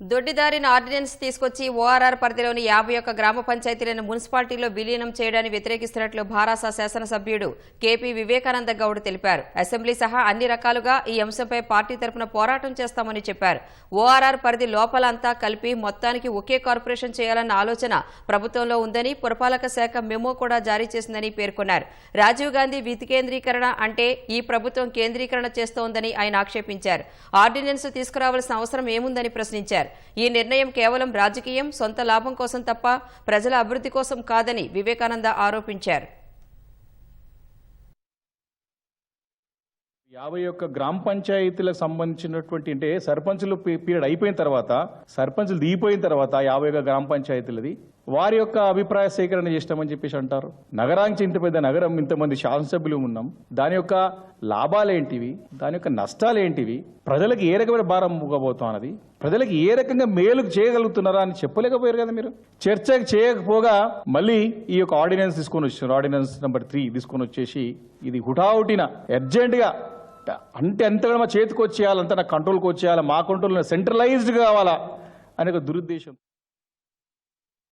దొడ్డిదారిన ఆర్డినెన్స్ తీసుకొచ్చి ఓఆర్ఆర్ పరిధిలోని యాభై ఒక్క గ్రామ పంచాయతీలను మున్సిపాలిటీలో విలీనం చేయడాన్ని వ్యతిరేకిస్తున్నట్లు భారాస శాసనసభ్యుడు కేపీ వివేకానంద గౌడ్ తెలిపారు. అసెంబ్లీ సహా అన్ని రకాలుగా ఈ అంశంపై పార్టీ తరఫున పోరాటం చేస్తామని చెప్పారు. ఓఆర్ఆర్ పరిధి లోపల అంతా కలిపి మొత్తానికి ఒకే కార్పొరేషన్ చేయాలన్న ఆలోచన ప్రభుత్వంలో ఉందని పురపాలక శాఖ మెమో కూడా జారీ చేసిందని పేర్కొన్నారు. రాజీవ్ గాంధీ వికేంద్రీకరణ అంటే ఈ ప్రభుత్వం కేంద్రీకరణ చేస్తోందని ఆయన ఆక్షేపించారు. ఆర్డినెన్స్ తీసుకురావాల్సిన అవసరం ఏముందని ప్రశ్నించారు. ఈ నిర్ణయం కేవలం రాజకీయం సొంత లాభం కోసం తప్ప ప్రజల అభివృద్ధి కోసం కాదని వివేకానంద ఆరోపించారు. యాభై ఒక్క గ్రామ పంచాయతీలకు సంబంధించినటువంటి అంటే సర్పంచులు పీరియడ్ అయిపోయిన తర్వాత సర్పంచులు దిగిపోయిన తర్వాత యాభై ఒక్క గ్రామ పంచాయతీలది వారి యొక్క అభిప్రాయ సేకరణ చేస్తామని చెప్పేసి అంటారు. నగరానికి ఇంత పెద్ద నగరం ఇంతమంది శాసనసభ్యులు ఉన్నాం. దాని యొక్క లాభాలేంటివి దాని యొక్క నష్టాలేంటివి ప్రజలకు ఏ రకమైన భారం అన్నది ప్రజలకు ఏ రకంగా మేలు చేయగలుగుతున్నారా అని చెప్పలేకపోయారు కదా మీరు? చర్చ చేయకపోగా మళ్ళీ ఈ యొక్క ఆర్డినెన్స్ తీసుకొని వచ్చారు. ఆర్డినెన్స్ నెంబర్ త్రీ తీసుకొని వచ్చేసి ఇది హుటాహుటిన అర్జెంటుగా అంటే ఎంతగా మా చేతికి వచ్చేయాలంతా నా కంట్రోల్కి వచ్చేయాలి మా కంట్రోల్ సెంట్రలైజ్డ్ కావాలా అనే ఒక దురుద్దేశం.